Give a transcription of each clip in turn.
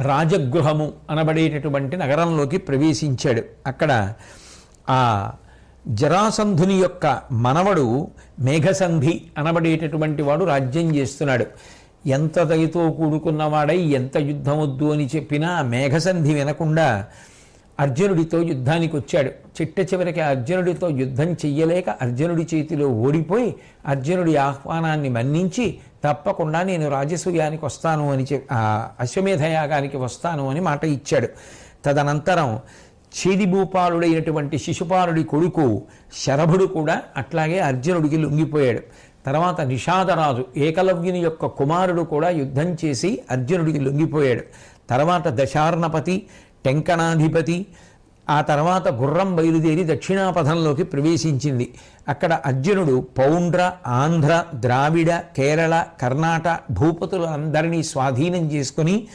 రాజగృహము అనబడేటటువంటి నగరంలోకి ప్రవేశించాడు. అక్కడ ఆ జరాసంధుని యొక్క మనవడు మేఘసంధి అనబడేటటువంటి వాడు రాజ్యం చేస్తున్నాడు. ఎంత దయతో కూడుకున్నవాడై ఎంత యుద్ధమొద్దు అని చెప్పినా మేఘసంధి వినకుండా అర్జునుడితో యుద్ధానికి వచ్చాడు. చిట్ట చివరికి అర్జునుడితో యుద్ధం చెయ్యలేక అర్జునుడి చేతిలో ఓడిపోయి అర్జునుడి ఆహ్వానాన్ని మన్నించి తప్పకుండా నేను రాజసూయానికి వస్తాను అని చెప్ అశ్వమేధయాగానికి వస్తాను అని మాట ఇచ్చాడు. తదనంతరం చేదిభూపాలుడైనటువంటి శిశుపాలుడి కొడుకు శరభుడు కూడా అట్లాగే అర్జునుడికి లొంగిపోయాడు. తర్వాత నిషాదరాజు ఏకలవ్యుని యొక్క కుమారుడు కూడా యుద్ధం చేసి అర్జునుడికి లొంగిపోయాడు. తర్వాత దశార్ణపతి టెంకణాధిపతి. ఆ తర్వాత గుర్రం బయలుదేరి దక్షిణాపథంలోకి ప్రవేశించింది. అక్కడ అర్జునుడు పౌండ్ర ఆంధ్ర ద్రావిడ కేరళ కర్ణాట భూపతులందరినీ స్వాధీనం చేసుకుని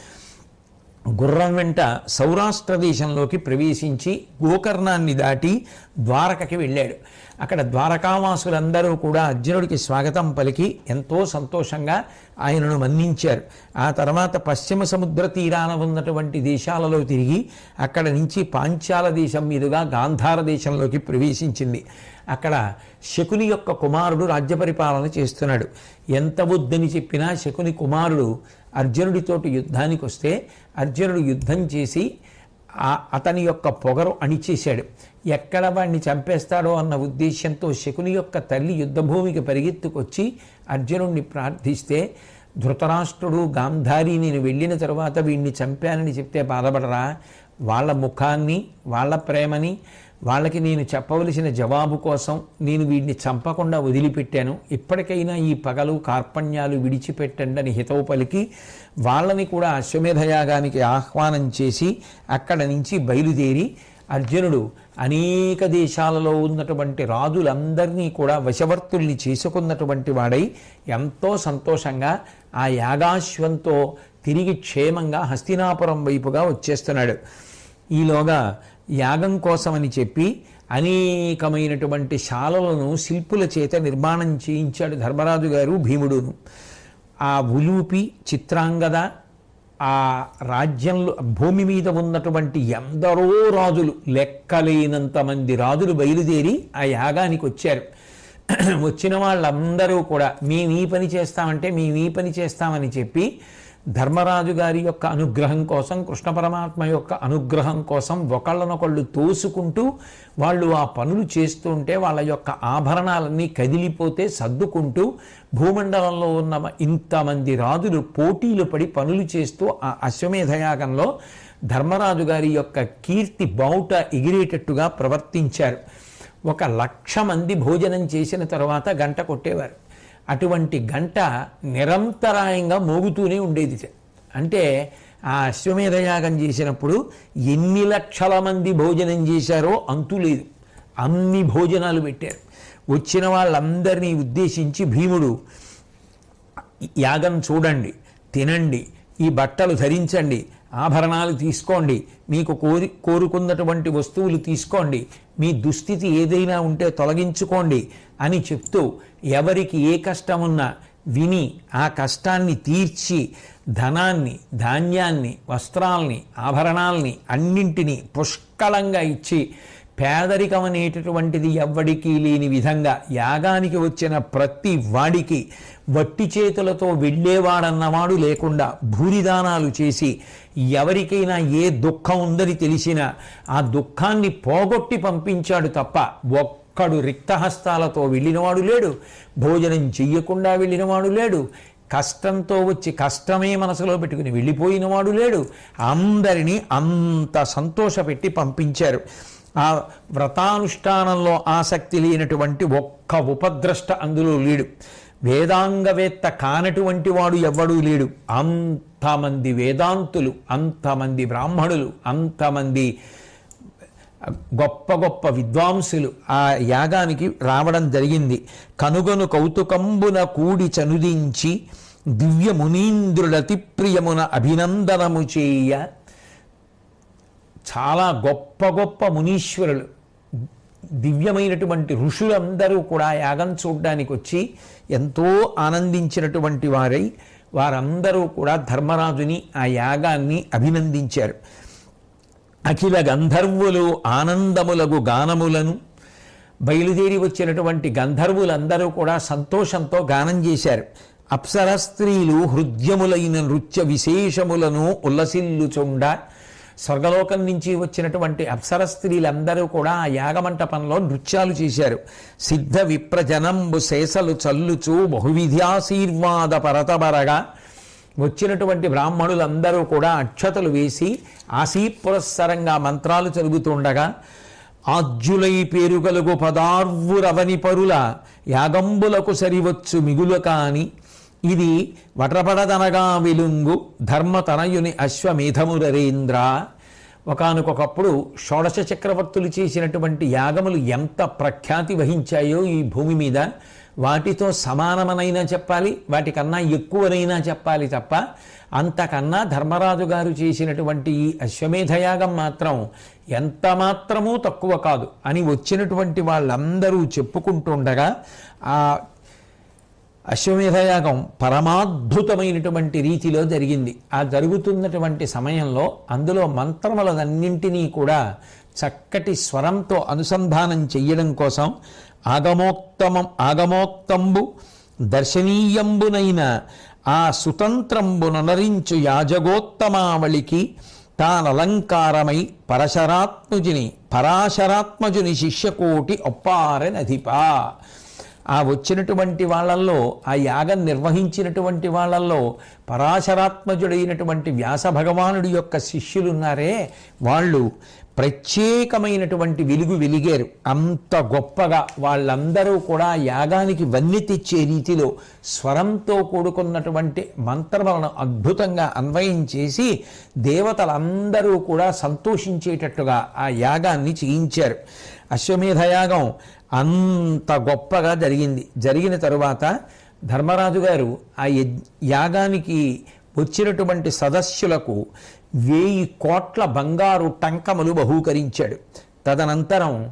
గుర్రం వెంట సౌరాష్ట్ర దేశంలోకి ప్రవేశించి గోకర్ణాన్ని దాటి ద్వారకకి వెళ్ళాడు. అక్కడ ద్వారకావాసులందరూ కూడా అర్జునుడికి స్వాగతం పలికి ఎంతో సంతోషంగా ఆయనను మన్నించారు. ఆ తర్వాత పశ్చిమ సముద్ర తీరాన ఉన్నటువంటి దేశాలలో తిరిగి అక్కడ నుంచి పాంచాల దేశం మీదుగా గాంధార దేశంలోకి ప్రవేశించింది. అక్కడ శకుని యొక్క కుమారుడు రాజ్య పరిపాలన చేస్తున్నాడు. ఎంత వద్దని చెప్పినా శకుని కుమారుడు అర్జునుడితోటి యుద్ధానికి వస్తే అర్జునుడు యుద్ధం చేసి అతని యొక్క పొగరు అణిచేశాడు. ఎక్కడ వాడిని చంపేస్తాడో అన్న ఉద్దేశంతో శకుని యొక్క తల్లి యుద్ధభూమికి పరిగెత్తుకొచ్చి అర్జునుడిని ప్రార్థిస్తే ధృతరాష్ట్రుడు గాంధారి నేను వెళ్ళిన తర్వాత వీడిని చంపానని చెప్తే బాధపడరా? వాళ్ళ ముఖాన్ని వాళ్ళ ప్రేమని వాళ్ళకి నేను చెప్పవలసిన జవాబు కోసం నేను వీడిని చంపకుండా వదిలిపెట్టాను. ఇప్పటికైనా ఈ పగలు కార్పణ్యాలు విడిచిపెట్టండి అని హితవు పలికి వాళ్ళని కూడా అశ్వమేధయాగానికి ఆహ్వానం చేసి అక్కడ నుంచి బయలుదేరి అర్జునుడు అనేక దేశాలలో ఉన్నటువంటి రాజులందరినీ కూడా వశవర్తుల్ని చేసుకున్నటువంటి వాడై ఎంతో సంతోషంగా ఆ యాగాశ్వంతో తిరిగి క్షేమంగా హస్తినాపురం వైపుగా వచ్చేస్తున్నాడు. ఈలోగా యాగం కోసమని చెప్పి అనేకమైనటువంటి శాలలను శిల్పుల చేత నిర్మాణం చేయించాడు ధర్మరాజు గారు భీముడును. ఆ ఉలూపి చిత్రాంగద ఆ రాజ్యంలో భూమి మీద ఉన్నటువంటి ఎందరో రాజులు లెక్కలేనంత మంది రాజులు బయలుదేరి ఆ యాగానికి వచ్చారు. వచ్చిన వాళ్ళందరూ కూడా మేము ఈ పని చేస్తామంటే మేము ఈ పని చేస్తామని చెప్పి ధర్మరాజు గారి యొక్క అనుగ్రహం కోసం కృష్ణ పరమాత్మ యొక్క అనుగ్రహం కోసం ఒకళ్ళనొకళ్ళు తోసుకుంటూ వాళ్ళు ఆ పనులు చేస్తుంటే వాళ్ళ యొక్క ఆభరణాలన్నీ కదిలిపోతే సర్దుకుంటూ భూమండలంలో ఉన్న ఇంతమంది రాజులు పోటీలు పడి పనులు చేస్తూ ఆ అశ్వమేధయాగంలో ధర్మరాజు గారి యొక్క కీర్తి బావుట ఎగిరేటట్టుగా ప్రవర్తించారు. ఒక లక్ష మంది భోజనం చేసిన తర్వాత గంట కొట్టేవారు. అటువంటి గంట నిరంతరాయంగా మోగుతూనే ఉండేది అంటే ఆ అశ్వమేధ యాగం చేసినప్పుడు ఎన్ని లక్షల మంది భోజనం చేశారో అంతు లేదు. అన్ని భోజనాలు పెట్టారు. వచ్చిన వాళ్ళందరినీ ఉద్దేశించి భీముడు యాగం చూడండి తినండి ఈ బట్టలు ధరించండి ఆభరణాలు తీసుకోండి మీకు కోరి కోరుకున్నటువంటి వస్తువులు తీసుకోండి మీ దుస్థితి ఏదైనా ఉంటే తొలగించుకోండి అని చెప్తూ ఎవరికి ఏ కష్టం ఉన్నా విని ఆ కష్టాన్ని తీర్చి ధనాన్ని ధాన్యాన్ని వస్త్రాల్ని ఆభరణాల్ని అన్నింటినీ పుష్కలంగా ఇచ్చి పేదరికం అనేటటువంటిది ఎవ్వడికి లేని విధంగా యాగానికి వచ్చిన ప్రతి వాడికి వట్టి చేతులతో వెళ్ళేవాడన్నవాడు లేకుండా భూరిదానాలు చేసి ఎవరికైనా ఏ దుఃఖం ఉందని తెలిసినా ఆ దుఃఖాన్ని పోగొట్టి పంపించాడు తప్ప ఒక్కడు రిక్తహస్తాలతో వెళ్ళినవాడు లేడు భోజనం చెయ్యకుండా వెళ్ళినవాడు లేడు కష్టంతో వచ్చి కష్టమే మనసులో పెట్టుకుని వెళ్ళిపోయినవాడు లేడు అందరినీ అంత సంతోషపెట్టి పంపించారు. ఆ వ్రతానుష్ఠానంలో ఆసక్తి లేనటువంటి ఒక్క ఉపద్రష్ట అందులో లేడు. వేదాంగవేత్త కానటువంటి వాడు ఎవ్వడూ లేడు. అంతమంది వేదాంతులు అంతమంది బ్రాహ్మణులు అంతమంది గొప్ప గొప్ప విద్వాంసులు ఆ యాగానికి రావడం జరిగింది. కనుగొను కౌతుకంబున కూడి చనుదించి దివ్య మునీంద్రులతి ప్రియమున అభినందనము చేయ. చాలా గొప్ప గొప్ప మునీశ్వరులు. దివ్యమైనటువంటి ఋషులందరూ కూడా యాగం చూడ్డానికి వచ్చి ఎంతో ఆనందించినటువంటి వారై వారందరూ కూడా ధర్మరాజుని ఆ యాగాన్ని అభినందించారు. అఖిల గంధర్వులు ఆనందములగు గానములను బయలుదేరి వచ్చినటువంటి గంధర్వులందరూ కూడా సంతోషంతో గానం చేశారు. అప్సర స్త్రీలు హృద్యములైన నృత్య విశేషములను ఉల్లసిల్లుచుండ స్వర్గలోకం నుంచి వచ్చినటువంటి అప్సర స్త్రీలందరూ కూడా ఆ యాగమంటపంలో నృత్యాలు చేశారు. సిద్ధ విప్రజనంబు శేషలు చల్లుచు బహువిధ్యాశీర్వాద పరతబరగా వచ్చినటువంటి బ్రాహ్మణులందరూ కూడా అక్షతలు వేసి ఆశీపురస్సరంగా మంత్రాలు చదువుతుండగా ఆజ్యులై పేరు కలుగు పదార్వురవని పరుల యాగంబులకు సరివచ్చు మిగులు కాని ఇది వటపడదనగా వెలుంగు ధర్మతనయుని అశ్వమేధమురరేంద్ర. ఒకనకొకప్పుడు షోడశ చక్రవర్తులు చేసినటువంటి యాగములు ఎంత ప్రఖ్యాతి వహించాయో ఈ భూమి మీద. వాటితో సమానమనైనా చెప్పాలి వాటికన్నా ఎక్కువనైనా చెప్పాలి తప్ప అంతకన్నా ధర్మరాజు గారు చేసినటువంటి ఈ అశ్వమేధయాగం మాత్రం ఎంత మాత్రమూ తక్కువ కాదు అని వచ్చినటువంటి వాళ్ళందరూ చెప్పుకుంటుండగా ఆ అశ్వమేధయాగం పరమాద్భుతమైనటువంటి రీతిలో జరిగింది. ఆ జరుగుతున్నటువంటి సమయంలో అందులో మంత్రములన్నింటినీ కూడా చక్కటి స్వరంతో అనుసంధానం చెయ్యడం కోసం ఆగమోక్తమం ఆగమోక్తంబు దర్శనీయంబునైన ఆ సుతంత్రంబునరించు యాజగోత్తమావళికి తానలంకారమై పరశరాత్మజుని పరాశరాత్మజుని శిష్యకోటి ఒప్పారనధిపా ఆ వచ్చినటువంటి వాళ్ళల్లో ఆ యాగం నిర్వహించినటువంటి వాళ్ళల్లో పరాశరాత్మజుడైనటువంటి వ్యాస భగవానుడి యొక్క శిష్యులున్నారే వాళ్ళు. ప్రత్యేకమైనటువంటి వెలుగు వెలిగారు. అంత గొప్పగా వాళ్ళందరూ కూడా యాగానికి వన్నె తెచ్చే రీతిలో స్వరంతో కూడుకున్నటువంటి మంత్రములను అద్భుతంగా అన్వయం చేసి దేవతలందరూ కూడా సంతోషించేటట్టుగా ఆ యాగాన్ని చేయించారు. అశ్వమేధ యాగం అంత గొప్పగా జరిగింది. జరిగిన తరువాత ధర్మరాజు గారు ఆ యాగానికి వచ్చినటువంటి సదస్సులకు వెయ్యి కోట్ల బంగారు టంకములు బహూకరించాడు. తదనంతరం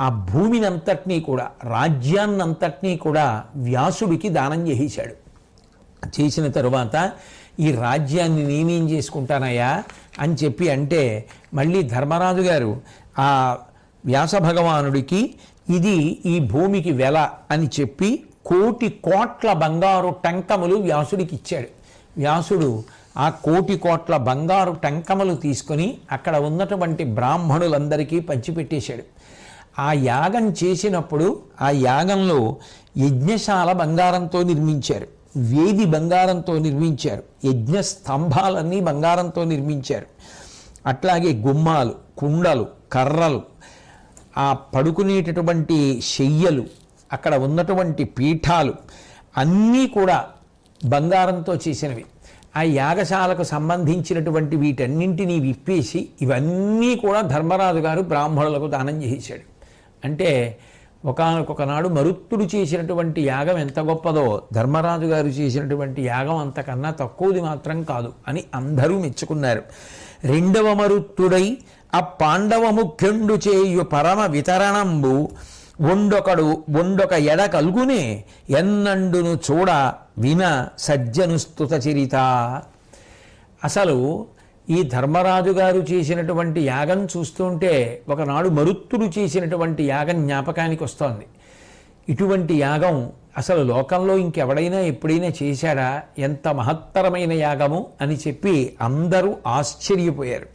ఆ భూమిని అంతటినీ కూడా రాజ్యాన్నంతటినీ కూడా వ్యాసుడికి దానం చేసేశాడు. చేసిన తరువాత ఈ రాజ్యాన్ని నేనేం చేసుకుంటానయ్యా అని చెప్పి అంటే మళ్ళీ ధర్మరాజు గారు ఆ వ్యాస భగవానుడికి ఇది ఈ భూమికి వెల అని చెప్పి కోటి కోట్ల బంగారు టంకములు వ్యాసుడికి ఇచ్చాడు. వ్యాసుడు ఆ కోటి కోట్ల బంగారు టంకములు తీసుకొని అక్కడ ఉన్నటువంటి బ్రాహ్మణులందరికీ పంచిపెట్టేశాడు. ఆ యాగం చేసినప్పుడు ఆ యాగంలో యజ్ఞశాల బంగారంతో నిర్మించారు. వేది బంగారంతో నిర్మించారు. యజ్ఞ స్తంభాలన్నీ బంగారంతో నిర్మించారు. అట్లాగే గుమ్మాలు కుండలు కర్రలు ఆ పడుకునేటటువంటి శయ్యలు అక్కడ ఉన్నటువంటి పీఠాలు అన్నీ కూడా బంగారంతో చేసినవి. ఆ యాగశాలకు సంబంధించినటువంటి వీటన్నింటినీ విప్పేసి ఇవన్నీ కూడా ధర్మరాజు గారు బ్రాహ్మణులకు దానం చేశాడు అంటే ఒకానొక నాడు మరుత్తుడు చేసినటువంటి యాగం ఎంత గొప్పదో ధర్మరాజు గారు చేసినటువంటి యాగం అంతకన్నా తక్కువది మాత్రం కాదు అని అందరూ మెచ్చుకున్నారు. రెండవ మరుత్తుడై ఆ పాండవ ముఖ్యుండు చేయు పరమ వితరణంబు ఒండొకడు ఒండొక ఎడ కలుగునే ఎన్నండును చూడ విన సజ్జను స్తుత చరిత. అసలు ఈ ధర్మరాజు గారు చేసినటువంటి యాగం చూస్తుంటే ఒకనాడు మరుత్తుడు చేసినటువంటి యాగం జ్ఞాపకానికి వస్తోంది. ఇటువంటి యాగం అసలు లోకంలో ఇంకెవడైనా ఎప్పుడైనా చేశాడా? ఎంత మహత్తరమైన యాగము అని చెప్పి అందరూ ఆశ్చర్యపోయారు.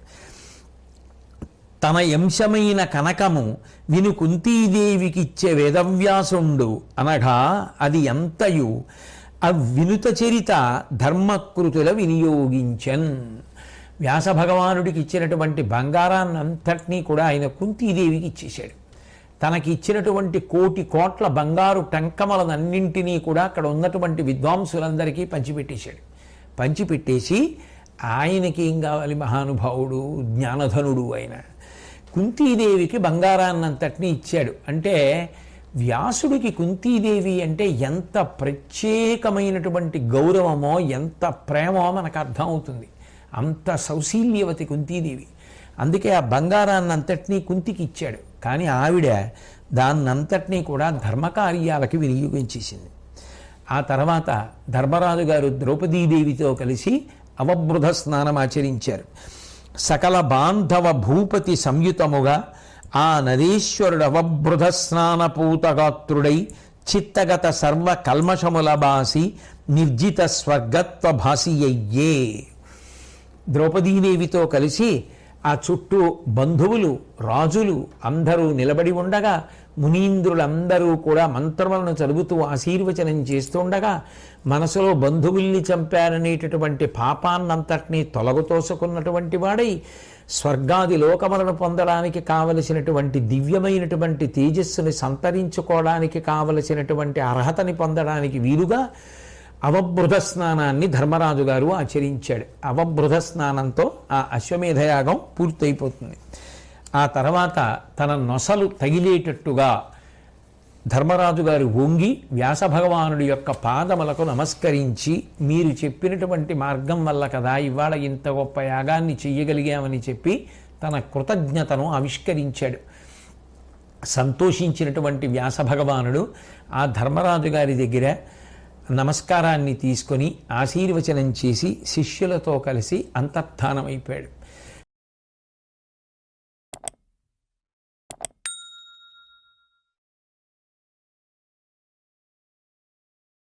తన అంశమైన కనకము విను కుంతీదేవికిచ్చే వేదవ్యాసుండు. అనగా అది ఎంతయు? ఆ వినుత చరిత ధర్మకృతుల వినియోగించన్. వ్యాస భగవానుడికి ఇచ్చినటువంటి బంగారాన్నంతటినీ కూడా ఆయన కుంతీదేవికి ఇచ్చేశాడు తనకి ఇచ్చినటువంటి కోటి కోట్ల బంగారు టంకమలనన్నింటినీ కూడా అక్కడ ఉన్నటువంటి విద్వాంసులందరికీ పంచిపెట్టేశాడు. పంచిపెట్టేసి ఆయనకి ఏం కావాలి మహానుభావుడు? జ్ఞానధనుడు ఆయన. కుంతీదేవికి బంగారాన్నంతటిని ఇచ్చాడు. అంటే వ్యాసుడికి కుంతీదేవి అంటే ఎంత ప్రత్యేకమైనటువంటి గౌరవమో ఎంత ప్రేమో మనకు అర్థమవుతుంది. అంత సౌశీల్యవతి కుంతీదేవి. అందుకే ఆ బంగారాన్నంతటినీ కుంతికి ఇచ్చాడు. కానీ ఆవిడ దాన్నంతటినీ కూడా ధర్మకార్యాలకి వినియోగించేసింది. ఆ తర్వాత ధర్మరాజు గారు ద్రౌపదీదేవితో కలిసి అవబృధ స్నానం ఆచరించారు. సకల బాంధవ భూపతి సంయుతముగా ఆ నదీశ్వరుడు అవబృధ స్నానపూతగాత్రుడై చిత్తగత సర్వ కల్మషముల బాసి నిర్జిత స్వర్గత్వ భాసియ్యే ద్రౌపదీదేవితో కలిసి ఆ చుట్టూ బంధువులు రాజులు అందరూ నిలబడి ఉండగా మునీంద్రులందరూ కూడా మంత్రములను చదువుతూ ఆశీర్వచనం చేస్తుండగా మనసులో బంధువుల్ని చంపారనేటటువంటి పాపాన్నంతటినీ తొలగతోసుకున్నటువంటి వాడై స్వర్గాది లోకములను పొందడానికి కావలసినటువంటి దివ్యమైనటువంటి తేజస్సుని సంతరించుకోవడానికి కావలసినటువంటి అర్హతని పొందడానికి వీలుగా అవబృధ స్నానాన్ని ధర్మరాజు గారు ఆచరించాడు. అవబృధ స్నానంతో ఆ అశ్వమేధయాగం పూర్తయిపోతుంది. ఆ తర్వాత తన నొసలు తగిలేటట్టుగా ధర్మరాజు గారు వంగి వ్యాస భగవానుడి యొక్క పాదములకు నమస్కరించి మీరు చెప్పినటువంటి మార్గం వల్ల కదా ఇవాళ ఇంత గొప్ప యాగాన్ని చెయ్యగలిగామని చెప్పి తన కృతజ్ఞతను ఆవిష్కరించాడు. సంతోషించినటువంటి వ్యాస భగవానుడు ఆ ధర్మరాజు గారి దగ్గర నమస్కారాన్ని తీసుకొని ఆశీర్వచనం చేసి శిష్యులతో కలిసి అంతర్ధానమైపోయాడు